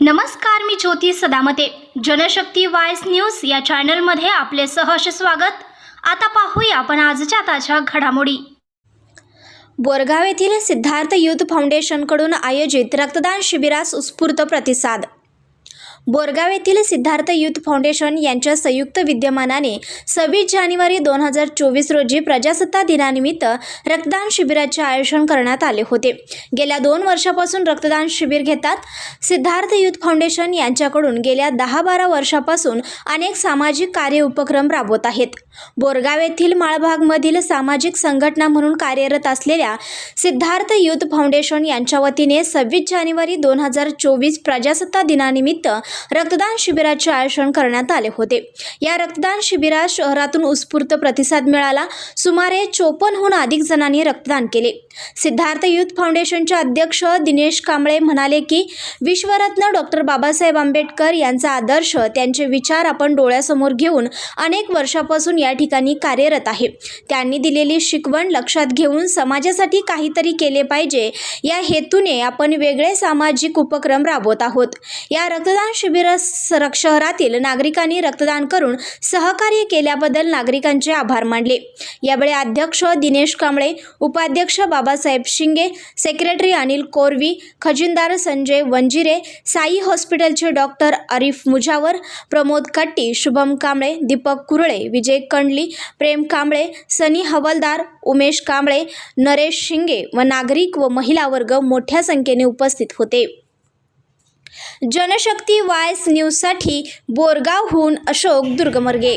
नमस्कार मी ज्योती सदामते. जनशक्ती वायस न्यूज या चॅनलमध्ये आपले सहर्ष स्वागत. आता पाहूया आपण आजच्या ताज्या घडामोडी. बोरगाव येथील सिद्धार्थ युथ फाउंडेशनकडून आयोजित रक्तदान शिबिरास उत्स्फूर्त प्रतिसाद. बोरगाव येथील सिद्धार्थ युथ फाउंडेशन यांच्या संयुक्त विद्यमानाने सव्वीस जानेवारी दोन हजार चोवीस रोजी प्रजासत्ताक दिनानिमित्त रक्तदान शिबिराचे आयोजन करण्यात आले होते. गेल्या दोन वर्षापासून रक्तदान शिबिर घेतात सिद्धार्थ युथ फाउंडेशन यांच्याकडून गेल्या दहा बारा वर्षापासून अनेक सामाजिक कार्य उपक्रम राबवत आहेत. बोरगाव येथील माळभागमधील सामाजिक संघटना म्हणून कार्यरत असलेल्या सिद्धार्थ युथ फाउंडेशन यांच्या वतीने सव्वीस जानेवारी दोन हजार चोवीस प्रजासत्ताक दिनानिमित्त रक्तदान शिबिराचे आयोजन करण्यात आले होते. या रक्तदान शिबिरात शहरातून उत्स्फूर्त प्रतिसाद मिळाला. सुमारे चोपन्नहून अधिक जणांनी रक्तदान केले. सिद्धार्थ युथ फाउंडेशनचे अध्यक्ष दिनेश कांबळे म्हणाले की विश्वरत्न डॉक्टर बाबासाहेब आंबेडकर यांचा आदर्श त्यांचे विचार आपण डोळ्यासमोर घेऊन अनेक वर्षापासून या ठिकाणी कार्यरत आहे. त्यांनी दिलेली शिकवण लक्षात घेऊन समाजासाठी काहीतरी केले पाहिजे. या हेतूने आपण वेगळे सामाजिक उपक्रम राबवत आहोत. या रक्तदान शिबिरात सर- शहरातील नागरिकांनी रक्तदान करून सहकार्य केल्याबद्दल नागरिकांचे आभार मानले. यावेळी अध्यक्ष दिनेश कांबळे उपाध्यक्ष बाबासाहेब शिंगे सेक्रेटरी अनिल कोरवी खजिनदार संजय वंजिरे साई हॉस्पिटलचे डॉक्टर अरिफ मुजावर प्रमोद कट्टी शुभम कांबळे दीपक कुरळे विजय कंडली प्रेम कांबळे सनी हवलदार उमेश कांबळे नरेश शिंगे व नागरिक व महिला वर्ग मोठ्या संख्येने उपस्थित होते. जनशक्ती वायस न्यूजसाठी बोरगावहून अशोक दुर्गमर्गे.